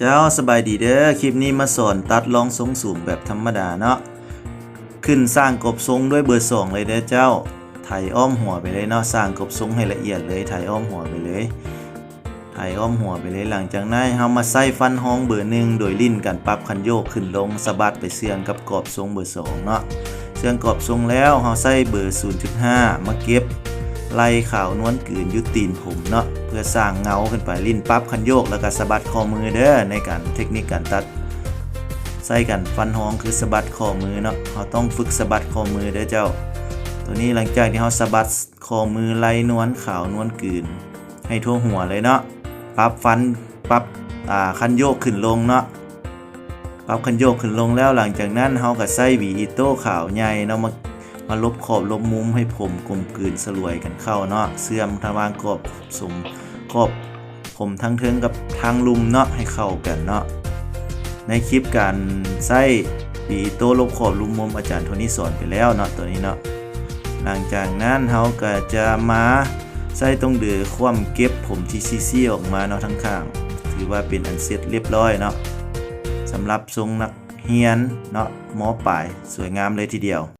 เจ้าสบายดีเด้อคลิปนี้มาสอนตัดรองทรงสูงแบบธรรมดาเนาะขึ้นสร้างกบทรงด้วยเบอร์สองเลยเด้อเจ้าไถอ้อมหัวไปเลยเนาะสร้างกบทรงให้ละเอียดเลยไถอ้อมหัวไปเลยไถอ้อมหัวไปเลยหลังจากนั้นเฮามาใส่ฟันห้องเบอร์หนึ่งโดยลิ้นกันปรับคันโยกขึ้นลงสะบัดไปเสื่องกับกรอบทรงเบอร์สองเนาะเสื่องกรอบทรงแล้วเฮาใส่เบอร์ 0.5 มาเก็บ ไล่ขาวนวลกืนยุตีนผมเนาะเพื่อสร้างเงาขึ้นไปลิ้นปั๊บคันโยกแล้วก็สะบัดข้อมือเด้อในการเทคนิคการตัดใส่กันฟันห้องคือสะบัดข้อมือเนาะเราต้องฝึกสะบัดข้อมือเด้อเจ้า ตัวนี้หลังจากที่เราสะบัดข้อมือไล่นวลขาวนวลกืน ให้ทั่วหัวเลยเนาะปรับฟันปรับอ่าคันโยกขึ้นลงเนาะปรับคันโยกขึ้นลงแล้วหลังจากนั้นเราก็ใส่หวีอิโต้ขาวใหญ่เนาะมา มาลบขอบลบมุมให้ผมกลมกลืนสลวยกันเข้าเนาะเสื่อมทางวางกรอบสมกรอบผมทั้งเทิงกับทางลุมเนาะให้เข้ากันเนาะในคลิปการใส่ปีโต้ลบขอบลุมมุมอาจารย์โทนี่สอนไปแล้วเนาะตัวนี้เนาะหลังจากนั้นเราก็จะมาใส่ตรงเดือคว่ำเก็บผมที่ซี่ๆออกมาเนาะทั้งข้าง ถือว่าเป็นอันเสร็จเรียบร้อยเนาะสำหรับทรงนักเฮียนเนาะหมอปลายสวยงามเลยทีเดียว